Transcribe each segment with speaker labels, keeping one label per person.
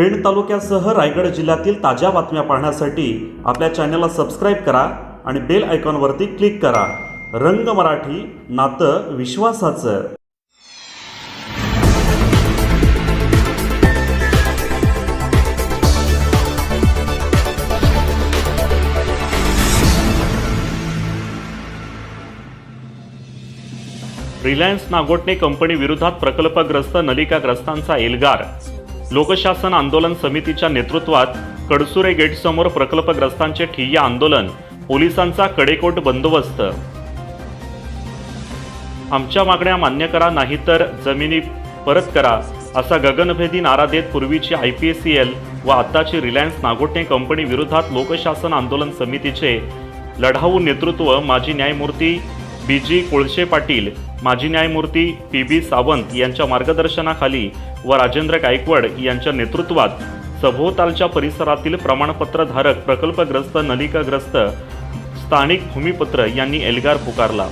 Speaker 1: पेण तालुक्यासह रायगड जिल्ह्यातील ताज्या बातम्या पाहण्यासाठी आपल्या चॅनलला सबस्क्राईब करा आणि बेल आयकॉनवरती क्लिक करा. रंग मराठी नातं विश्वासाचं. रिलायन्स नागोटणे कंपनी विरोधात प्रकल्पग्रस्त नलिकाग्रस्तांचा एल्गार. लोकशासन आंदोलन समितीच्या नेतृत्वात कडसुरे गेटसमोर प्रकल्पग्रस्तांचे ठिय्या आंदोलन पोलिसांचा कडेकोट बंदोबस्त. आमच्या मागण्या मान्य करा नाहीतर जमिनी परत करा असा गगनभेदी नारा देत पूर्वीची I P S C L व आत्ताची रिलायन्स नागोटणे कंपनी विरोधात लोकशासन आंदोलन समितीचे लढाऊ नेतृत्व माजी न्यायमूर्ती बी जी कोळशे पाटील माजी न्यायमूर्ती पी बी सावंत यांच्या मार्गदर्शनाखाली व राजेंद्र गायकवाड यांच्या नेतृत्वात सभोवतालच्या परिसरातील प्रमाणपत्रधारक प्रकल्पग्रस्त नलिकाग्रस्त स्थानिक भूमिपत्र यांनी एल्गार पुकारला.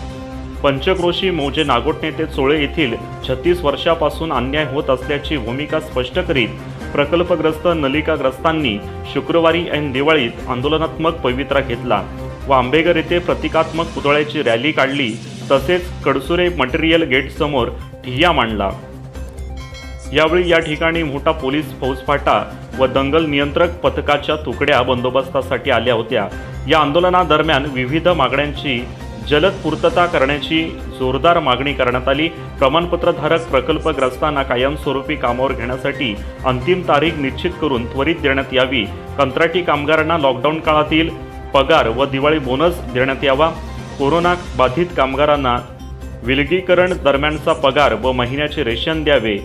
Speaker 1: पंचक्रोशी मौजे नागोटणे ते चोळे येथील छत्तीस वर्षापासून अन्याय होत असल्याची भूमिका स्पष्ट करीत प्रकल्पग्रस्त नलिकाग्रस्तांनी शुक्रवारी ऐन दिवाळीत आंदोलनात्मक पवित्रा घेतला व आंबेगर येथे प्रतिकात्मक पुतळ्याची रॅली काढली. तसेच कडसुरे मटेरियल गेटसमोर ठिय्या मांडला. यावेळी या ठिकाणी मोठा पोलीस फौजफाटा व दंगल नियंत्रक पथकाच्या तुकड्या बंदोबस्तासाठी आल्या होत्या. या आंदोलनादरम्यान विविध मागण्यांची जलद पूर्तता करण्याची जोरदार मागणी करण्यात आली. प्रमाणपत्रधारक प्रकल्पग्रस्तांना कायमस्वरूपी कामावर घेण्यासाठी अंतिम तारीख निश्चित करून त्वरित देण्यात यावी. कंत्राटी कामगारांना लॉकडाऊन काळातील पगार व दिवाळी बोनस देण्यात यावा. कोरोना बाधित कामगारांना विलगीकरण दरम्यानचा पगार व महिन्याचे रेशन द्यावे.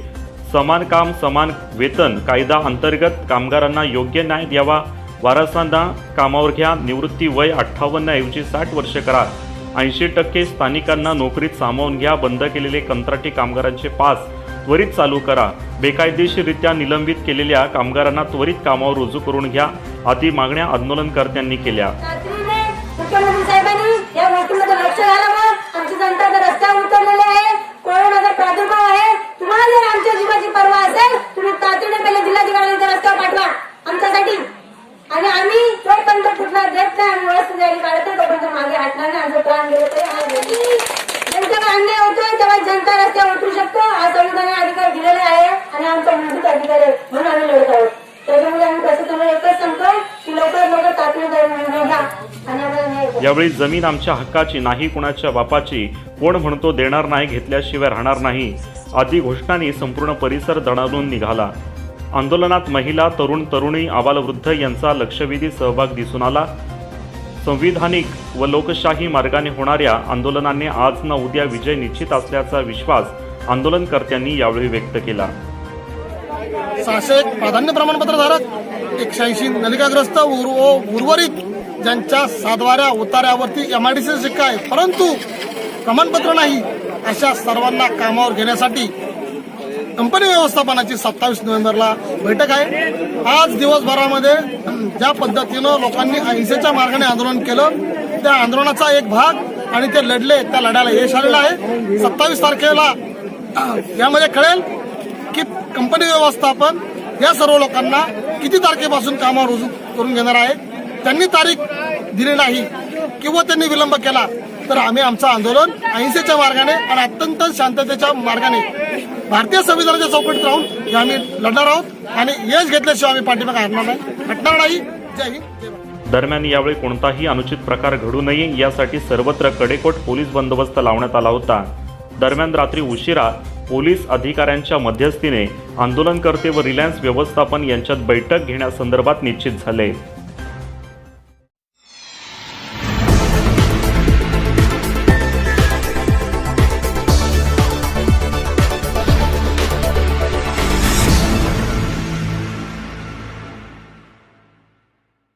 Speaker 1: समान काम समान वेतन कायदा अंतर्गत कामगारांना योग्य न्याय द्यावा. वारसांना कामावर घ्या निवृत्ती वय अठ्ठावन्न ऐवजी साठ वर्ष करा. ऐंशी टक्के स्थानिकांना नोकरीत सामावून घ्या बंद केलेले कंत्राटी कामगारांचे पास. त्वरित चालू करा. बेकायदेशीरित्या निलंबित केलेल्या कामगारांना त्वरित कामावर रुजू करून घ्या. आदी मागण्या आंदोलनकर्त्यांनी केल्या.
Speaker 2: मुख्यमंत्री या गोष्टीमध्ये लक्ष घालावं. आमची जनता तर रस्त्यावर उतरलेली आहे कोरोनाचा प्रादुर्भाव आहे तुम्हाला जर आमच्या जीवाची पर्वा असेल तुम्ही तातडीने पहिले जिल्हाधिकाऱ्यांच्या रस्त्यावर पाठवा. आमच्यासाठी. आणि आम्ही जोपर्यंत कुठला देत नाही आम्ही व्यवस्थित जारी काढतो तोपर्यंत मागे हटणार नाही. आमचं प्राण गेले तरी जनतेला अन्याय होतोय तेव्हा जनता रस्त्यावर उतरू शकतो. हा संविधानाने अधिकार दिलेला आहे आणि आमचा मूलभूत अधिकार आहे म्हणून आम्ही लढत आहोत.
Speaker 1: यावेळी जमीन आमच्या हक्काची नाही कुणाच्या बापाची. कोण म्हणतो देणार नाही घेतल्याशिवाय राहणार नाही. आदी घोषणांनी संपूर्ण परिसर दणाणून निघाला. आंदोलनात महिला तरुण तरुणी आबालवृद्ध यांचा लक्षवेधी सहभाग दिसून आला. संविधानिक व लोकशाही मार्गाने होणाऱ्या आंदोलनाने आज न उद्या विजय निश्चित असल्याचा विश्वास आंदोलनकर्त्यांनी यावेळी व्यक्त केला.
Speaker 3: सहाशे प्राधान्य प्रमाणपत्र धारक एकशे ऐंशी नलिकाग्रस्त उर्वरित ज्यांच्या सातवाऱ्या उतार्यावरती एमआयडीसी शिक्का आहे. परंतु प्रमाणपत्र नाही अशा सर्वांना कामावर घेण्यासाठी कंपनी व्यवस्थापनाची सत्तावीस नोव्हेंबरला बैठक आहे. आज दिवसभरामध्ये ज्या पद्धतीनं लोकांनी अहिंसेच्या मार्गाने आंदोलन केलं त्या आंदोलनाचा एक भाग आणि ते लढले त्या लढ्याला यश आलेलं आहे. सत्तावीस तारखेला यामध्ये कळेल की कंपनी व्यवस्थापन या सर्व लोकांना किती तारखेपासून कामावर रुजू करून घेणार आहे. त्यांनी तारीख दिली नाही किंवा त्यांनी विलंब केला तर आम्ही आमचं आंदोलन अहिंसेच्या मार्गाने आणि अत्यंत शांततेच्या मार्गाने भारतीय संविधानाच्या चौकटीत राहून हे आम्ही लढणार आहोत आणि यश घेतल्याशिवाय आम्ही पाठिंबा हटणार नाही. हटणार नाही जय हिंद.
Speaker 1: दरम्यान यावेळी कोणताही अनुचित प्रकार घडू नये यासाठी सर्वत्र कडेकोट पोलीस बंदोबस्त लावण्यात आला होता. दरम्यान रात्री उशिरा पोलीस अधिकाऱ्यांच्या मध्यस्थीने आंदोलनकर्ते व रिलायन्स व्यवस्थापन यांच्यात बैठक घेण्यासंदर्भात निश्चित झाले.